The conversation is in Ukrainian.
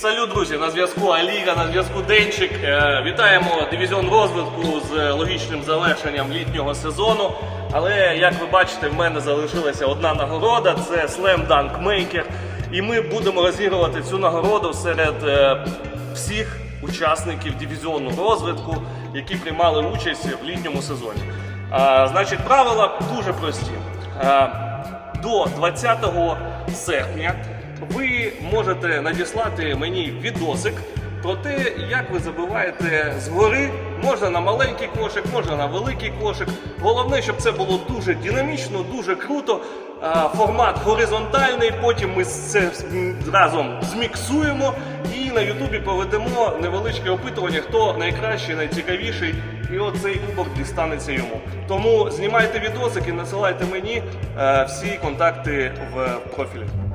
салют, друзі! На зв'язку Аліга, на зв'язку Денчик. Е, Вітаємо дивізіон розвитку з логічним завершенням літнього сезону. Але як ви бачите, в мене залишилася одна нагорода це Slam Dunk Maker. І ми будемо розігрувати цю нагороду серед е, всіх учасників дивізіону розвитку, які приймали участь в літньому сезоні. А, значить, правила дуже прості. А, до 20 серпня ви можете надіслати мені відосик про те, як ви забиваєте згори. Можна на маленький кошик, можна на великий кошик. Головне, щоб це було дуже динамічно, дуже круто. Формат горизонтальний. Потім ми це разом зміксуємо і на Ютубі проведемо невеличке опитування, хто найкращий, найцікавіший. І оцей кубок дістанеться йому. Тому знімайте відосик і насилайте мені е, всі контакти в профілі.